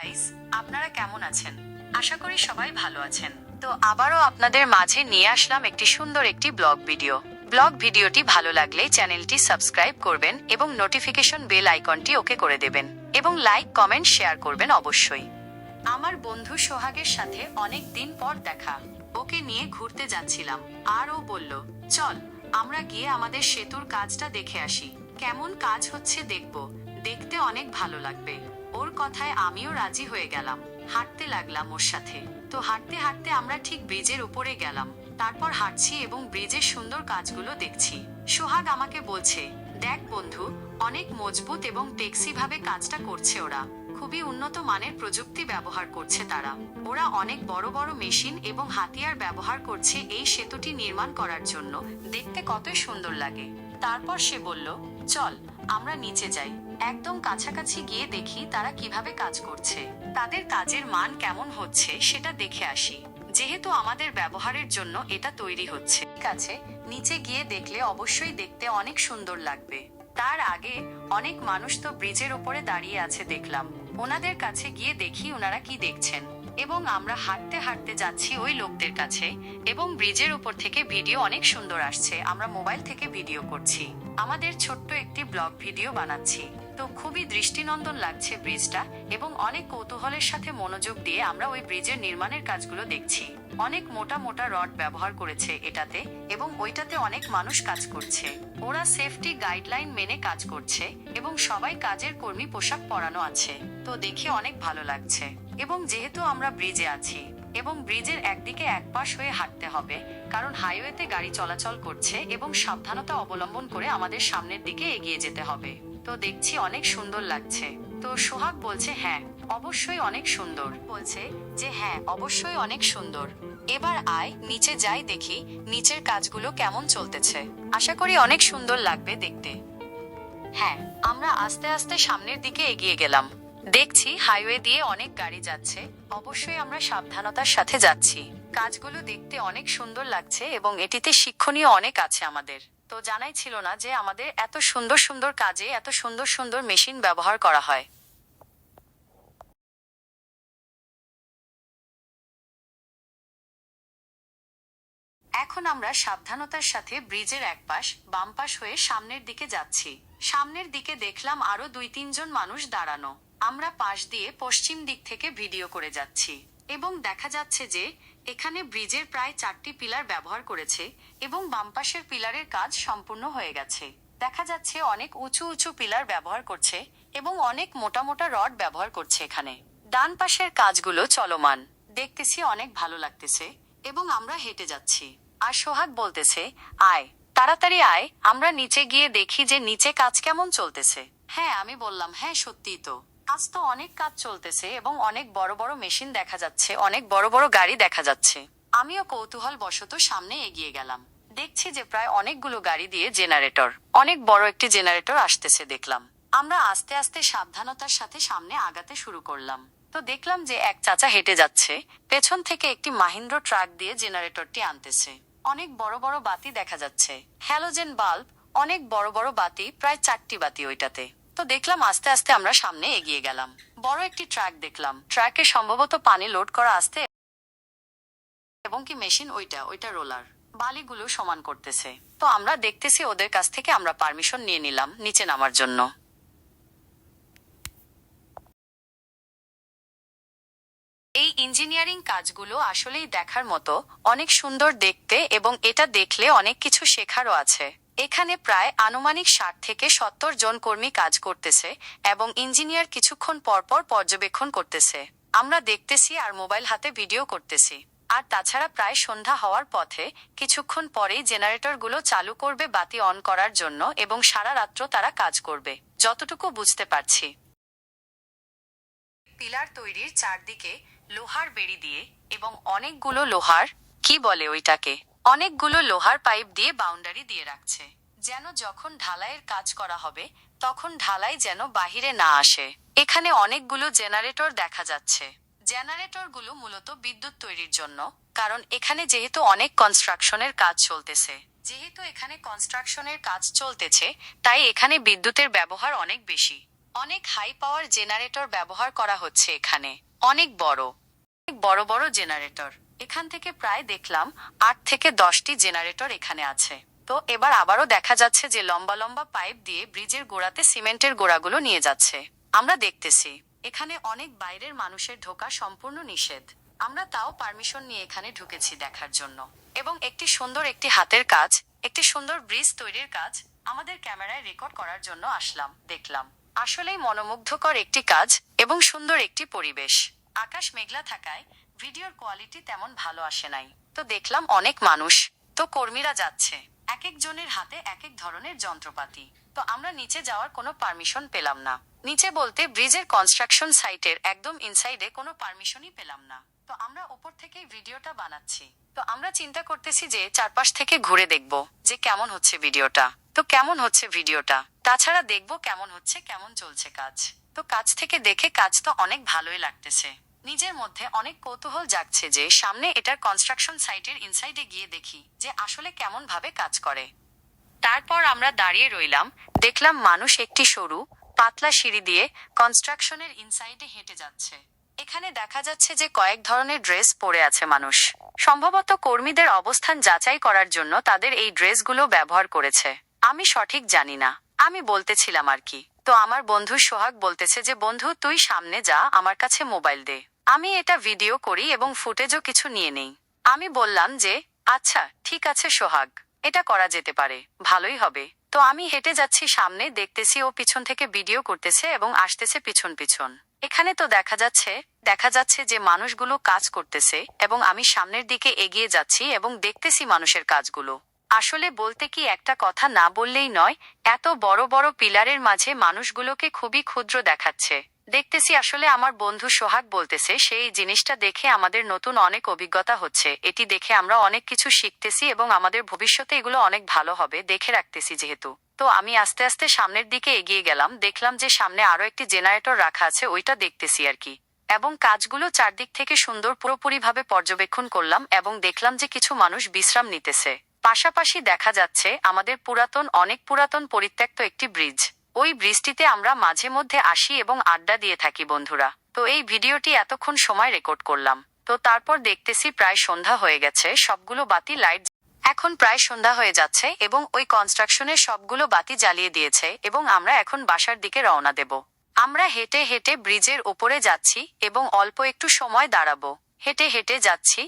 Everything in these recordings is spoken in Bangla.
গাইস আপনারা কেমন আছেন? আশা করি সবাই ভালো আছেন। তো আবারও আপনাদের মাঝে নিয়ে আসলাম একটি সুন্দর একটি ব্লগ ভিডিও। ব্লগ ভিডিওটি ভালো লাগলে চ্যানেলটি সাবস্ক্রাইব করবেন এবং নোটিফিকেশন বেল আইকনটি ওকে করে দেবেন এবং লাইক, কমেন্ট, শেয়ার করবেন অবশ্যই। আমার বন্ধু সোহাগের সাথে অনেক দিন পর দেখা। ওকে নিয়ে ঘুরতে যাচ্ছিলাম। আর ও বলল, চল, আমরা গিয়ে আমাদের সেতুর কাজটা দেখে আসি। কেমন কাজ হচ্ছে দেখব। দেখতে অনেক ভালো লাগবে। ওর কথায় আমিও রাজি হয়ে গেলাম। হাঁটতে লাগলাম ওর সাথে। তো হাঁটতে হাঁটতে আমরা ঠিক ব্রিজের উপরে গেলাম। তারপর হাঁটছি এবং ব্রিজের সুন্দর কাজগুলো দেখছি। সোহাগ আমাকে বলছে, দেখ বন্ধু, অনেক মজবুত এবং টেক্সি ভাবে কাজটা করছে ওরা। খুবই উন্নত মানের প্রযুক্তি ব্যবহার করছে তারা। ওরা অনেক বড় বড় মেশিন এবং হাতিয়ার ব্যবহার করছে এই সেতুটি নির্মাণ করার জন্য। দেখতে কতই সুন্দর লাগে। তারপর সে বলল, চল, আমরা নিচে যাই। একদম কাছাকাছি গিয়ে দেখি তারা কীভাবে কাজ করছে। তাদের কাজের মান কেমন হচ্ছে সেটা দেখে আসি। যেহেতু আমাদের ব্যবহারের জন্য এটা তৈরি হচ্ছে। ঠিক আছে, নিচে গিয়ে দেখলে অবশ্যই দেখতে অনেক সুন্দর লাগবে। তার আগে অনেক মানুষ তো ব্রিজের উপরে দাঁড়িয়ে আছে দেখলাম। ওনাদের কাছে গিয়ে দেখি ওনারা কি দেখছেন। এবং আমরা হাঁটতে হাঁটতে যাচ্ছি ওই লোকদের কাছে। এবং ব্রিজের উপর থেকে ভিডিও অনেক সুন্দর আসছে। আমরা মোবাইল থেকে ভিডিও করছি। আমাদের ছোট্ট একটি ব্লগ ভিডিও বানাচ্ছি। তো খুবই দৃষ্টিনন্দন লাগছে ব্রিজটা এবং অনেক কৌতূহলের সাথে মনোযোগ দিয়ে আমরা ওই ব্রিজের নির্মাণের কাজগুলো দেখছি। অনেক মোটা মোটা রড ব্যবহার করেছে এটাতে এবং ওইটাতে অনেক মানুষ কাজ করছে। ওরা সেফটি গাইডলাইন মেনে কাজ করছে এবং সবাই কাজের কর্মী পোশাক পরানো আছে। তো দেখে অনেক ভালো লাগছে। এবং যেহেতু আমরা ব্রিজে আছি এবং ব্রিজের একদিকে এক পাশ হয়ে হাঁটতে হবে, কারণ হাইওয়েতে গাড়ি চলাচল করছে এবং সাবধানতা অবলম্বন করে আমাদের সামনের দিকে এগিয়ে যেতে হবে। তো দেখছি অনেক সুন্দর লাগছে। তো সোহাগ বলছে হ্যাঁ অবশ্যই অনেক সুন্দর। বলছে যে হ্যাঁ অবশ্যই অনেক সুন্দর। এবার আয়, নিচে যাই দেখি নিচের কাজগুলো কেমন চলতেছে। আশা করি অনেক সুন্দর লাগবে দেখতে। হ্যাঁ আমরা আস্তে আস্তে সামনের দিকে এগিয়ে গেলাম। দেখছি হাইওয়ে দিয়ে অনেক গাড়ি যাচ্ছে। অবশ্যই আমরা সাবধানতার সাথে যাচ্ছি। কাজগুলো দেখতে অনেক সুন্দর লাগছে এবং এটিতে শিক্ষণীয় অনেক আছে আমাদের। তো জানাই ছিল না যে আমাদের এত সুন্দর সুন্দর কাজে, এত সুন্দর সুন্দর মেশিন ব্যবহার করা হয়। এখন আমরা সাবধানতার সাথে ব্রিজের এক পাশ বাম পাশ হয়ে সামনের দিকে যাচ্ছি। সামনের দিকে দেখলাম আরও দুই তিনজন মানুষ দাঁড়ানো। আমরা পাশ দিয়ে পশ্চিম দিক থেকে ভিডিও করে যাচ্ছি। এবং দেখা যাচ্ছে যে এখানে ব্রিজের প্রায় চারটি পিলার ব্যবহার করেছে এবং বাম পাশের পিলারের কাজ সম্পূর্ণ হয়ে গেছে। দেখা যাচ্ছে অনেক উঁচু উঁচু পিলার ব্যবহার করছে এবং অনেক মোটা মোটা রড ব্যবহার করছে এখানে। ডান পাশের কাজগুলো চলমান। দেখতেছি অনেক ভালো লাগতেছে এবং আমরা হেঁটে যাচ্ছি। আর সোহাগ বলতেছে, আয়, তাড়াতাড়ি আয়, আমরা নিচে গিয়ে দেখি যে নিচে কাজ কেমন চলতেছে। হ্যাঁ আমি বললাম হ্যাঁ সত্যিই তো। কাজ তো অনেক কাজ চলতেছে এবং অনেক বড় বড় মেশিন দেখা যাচ্ছে, অনেক বড় বড় গাড়ি দেখা যাচ্ছে। আমিও কৌতূহল বশত সামনে এগিয়ে গেলাম। দেখছি যে প্রায় অনেকগুলো গাড়ি দিয়ে জেনারেটর, অনেক বড় একটি জেনারেটর আসতেছে দেখলাম। আমরা আস্তে আস্তে সাবধানতার সাথে সামনে আগাতে শুরু করলাম। তো দেখলাম যে এক চাচা হেঁটে যাচ্ছে, পেছন থেকে একটি মাহিন্দ্র ট্রাক দিয়ে জেনারেটরটি আনতেছে। অনেক বড় বড় বাতি দেখা যাচ্ছে। হ্যালোজেন বাল্ব, অনেক বড় বড় বাতি, প্রায় চারটি বাতি ওইটাতে। তো দেখলাম আস্তে আস্তে আমরা সামনে এগিয়ে গেলাম। বড় একটি ট্র্যাক দেখলাম। ট্রাকে সম্ভবত পানি লোড করা আসতে এবং কি মেশিন ওইটা ওইটা রোলার। বালিগুলো সমান করতেছে। তো আমরা দেখতেছি ওদের কাছ থেকে আমরা পারমিশন নিয়ে নিলাম নিচে নামার জন্য। এই ইঞ্জিনিয়ারিং কাজগুলো আসলেই দেখার মতো, অনেক সুন্দর দেখতে এবং এটা দেখলে অনেক কিছু শেখারও আছে। এখানে প্রায় আনুমানিক ষাট থেকে সত্তর জন কর্মী কাজ করতেছে এবং ইঞ্জিনিয়ার কিছুক্ষণ পরপর পর্যবেক্ষণ করতেছে। আমরা দেখতেছি আর মোবাইল হাতে ভিডিও করতেছি। আর তাছাড়া প্রায় সন্ধ্যা হওয়ার পথে কিছুক্ষণ পরেই জেনারেটরগুলো চালু করবে বাতি অন করার জন্য এবং সারা রাত্র তারা কাজ করবে। যতটুকু বুঝতে পারছি। পিলার তৈরির চারদিকে লোহার বেড়ি দিয়ে এবং অনেকগুলো লোহার, কি বলে ওইটাকে? অনেকগুলো লোহার পাইপ দিয়ে বাউন্ডারি দিয়ে রাখছে। যেন যখন ঢালাইয়ের কাজ করা হবে, তখন ঢালাই যেন বাহিরে না আসে। এখানে অনেকগুলো জেনারেটর দেখা যাচ্ছে। জেনারেটরগুলো মূলত বিদ্যুৎ তৈরির জন্য, কারণ এখানে যেহেতু অনেক কনস্ট্রাকশনের কাজ চলতেছে। যেহেতু এখানে কনস্ট্রাকশনের কাজ চলতেছে, তাই এখানে বিদ্যুতের ব্যবহার অনেক বেশি। অনেক হাই পাওয়ার জেনারেটর ব্যবহার করা হচ্ছে এখানে। অনেক বড়। অনেক বড় বড় জেনারেটর এখান থেকে প্রায় দেখলাম আট থেকে দশটি জেনারেটর এখানে আছে। তো এবার আবারও দেখা যাচ্ছে যে লম্বা লম্বা পাইপ দিয়ে ব্রিজের গোড়াতে সিমেন্টের গোড়াগুলো নিয়ে যাচ্ছে। আমরা দেখতেছি, এখানে অনেক বাইরের মানুষের ঢোকা সম্পূর্ণ নিষেধ। আমরা তাও পারমিশন নিয়ে এখানে ঢুকেছি দেখার জন্য। এবং একটি সুন্দর একটি হাতের কাজ, একটি সুন্দর ব্রিজ তৈরির কাজ আমাদের ক্যামেরায় রেকর্ড করার জন্য আসলাম, দেখলাম। আসলেই মনোমুগ্ধকর একটি কাজ এবং সুন্দর একটি পরিবেশ। আকাশ মেঘলা থাকায় ভিডিওর কোয়ালিটি তেমন ভালো আসে নাই। তো দেখলাম অনেক মানুষ। তো কর্মীরা যাচ্ছে। এক একজনের হাতে এক এক ধরনের যন্ত্রপাতি। তো আমরা নিচে যাওয়ার কোনো পারমিশন পেলাম না। নিচে বলতে ব্রিজের কনস্ট্রাকশন সাইটের একদম ইনসাইডে কোনো পারমিশনই পেলাম না। তো আমরা উপর থেকেই ভিডিওটা বানাচ্ছি। তো আমরা চিন্তা করতেছি যে চারপাশ থেকে ঘুরে দেখব যে কেমন হচ্ছে ভিডিওটা। তো কেমন হচ্ছে ভিডিওটা? তাছাড়া দেখব কেমন হচ্ছে, কেমন চলছে কাজ। তো কাজ থেকে দেখে কাজ তো অনেক ভালোই লাগতেছে। নিজের মধ্যে অনেক কৌতূহল জাগছে যে সামনে এটার কনস্ট্রাকশন সাইটের ইনসাইডে গিয়ে দেখি যে আসলে কেমন ভাবে কাজ করে। তারপর আমরা দাঁড়িয়ে রইলাম, দেখলাম মানুষ একটি সরু, পাতলা সিঁড়ি দিয়ে কনস্ট্রাকশনের ইনসাইডে হেঁটে যাচ্ছে। এখানে দেখা যাচ্ছে যে কয়েক ধরনের ড্রেস পরে আছে মানুষ। সম্ভবত কর্মীদের অবস্থান যাচাই করার জন্য তাদের এই ড্রেসগুলো ব্যবহার করেছে। আমি সঠিক জানি না। আমি বলতেছিলাম আর কি। তো আমার বন্ধু সোহাগ বলতেছে যে, বন্ধু, তুই সামনে যা, আমার কাছে মোবাইল দে। আমি এটা ভিডিও করি এবং ফুটেজও কিছু নিয়ে নেই। আমি বললাম যে আচ্ছা ঠিক আছে সোহাগ, এটা করা যেতে পারে, ভালোই হবে। তো আমি হেঁটে যাচ্ছি সামনে, দেখতেছি ও পিছন থেকে ভিডিও করতেছে এবং আসতেছে পিছন পিছন। এখানে তো দেখা যাচ্ছে দেখা যাচ্ছে যে মানুষগুলো কাজ করতেছে এবং আমি সামনের দিকে এগিয়ে যাচ্ছি এবং দেখতেছি মানুষের কাজগুলো। আসলে বলতে কি একটা কথা না বললেই নয়, এত বড় বড় পিলারের মাঝে মানুষগুলোকে খুবই ক্ষুদ্র দেখাচ্ছে। দেখতেছি আসলে আমার বন্ধু সোহাগ বলতেছে, সেই জিনিসটা দেখে আমাদের নতুন অনেক অভিজ্ঞতা হচ্ছে। এটি দেখে আমরা অনেক কিছু শিখতেছি এবং আমাদের ভবিষ্যতে এগুলো অনেক ভালো হবে, দেখে রাখতেছি যেহেতু। তো আমি আস্তে আস্তে সামনের দিকে এগিয়ে গেলাম, দেখলাম যে সামনে আরও একটি জেনারেটর রাখা আছে, ওইটা দেখতেছি আর কি। এবং কাজগুলো চারদিক থেকে সুন্দর পুরোপুরিভাবে পর্যবেক্ষণ করলাম এবং দেখলাম যে কিছু মানুষ বিশ্রাম নিতেছে। পাশাপাশি দেখা যাচ্ছে, আমাদের পুরাতন, অনেক পুরাতন পরিত্যক্ত একটি ব্রিজ। ওই ব্রিজটিতে আমরা মাঝে মধ্যে আসি এবং আড্ডা দিয়ে থাকি, বন্ধুরা। তো এই ভিডিওটি এতক্ষণ সময় রেকর্ড করলাম। তো তারপর দেখতেছি প্রায় সন্ধ্যা হয়ে গেছে, সবগুলো বাতি লাইট এখন প্রায় সন্ধ্যা হয়ে যাচ্ছে এবং ওই কনস্ট্রাকশনের সবগুলো বাতি জ্বালিয়ে দিয়েছে এবং আমরা এখন বাসার দিকে রওনা দেব। আমরা হেঁটে হেঁটে ব্রিজের ওপরে যাচ্ছি এবং অল্প একটু সময় দাঁড়াবো। হেঁটে হেঁটে যাচ্ছি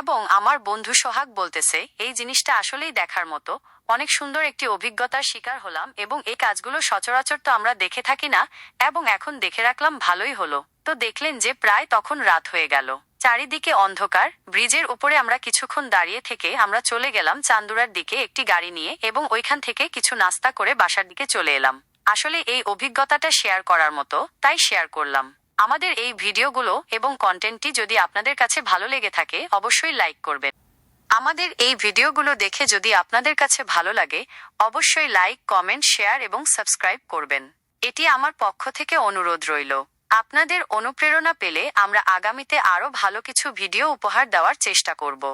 এবং আমার বন্ধু সোহাগ বলতেছে, এই জিনিসটা আসলেই দেখার মতো। অনেক সুন্দর একটি অভিজ্ঞতার শিকার হলাম এবং এই কাজগুলো সচরাচর তো আমরা দেখে থাকি না এবং এখন দেখে রাখলাম ভালোই হলো। তো দেখলেন যে প্রায় তখন রাত হয়ে গেল। চারিদিকে অন্ধকার, ব্রিজের উপরে আমরা কিছুক্ষণ দাঁড়িয়ে থেকে আমরা চলে গেলাম চান্দুরার দিকে একটি গাড়ি নিয়ে এবং ওইখান থেকে কিছু নাস্তা করে বাসার দিকে চলে এলাম। আসলে এই অভিজ্ঞতাটা শেয়ার করার মতো, তাই শেয়ার করলাম। আমাদের এই ভিডিওগুলো এবং কন্টেন্টটি যদি আপনাদের কাছে ভালো লেগে থাকে, অবশ্যই লাইক করবেন। আমাদের এই ভিডিওগুলো দেখে যদি আপনাদের কাছে ভালো লাগে, অবশ্যই লাইক, কমেন্ট, শেয়ার এবং সাবস্ক্রাইব করবেন। এটি আমার পক্ষ থেকে অনুরোধ রইল। আপনাদের অনুপ্রেরণা পেলে আমরা আগামীতে আরও ভালো কিছু ভিডিও উপহার দেওয়ার চেষ্টা করব।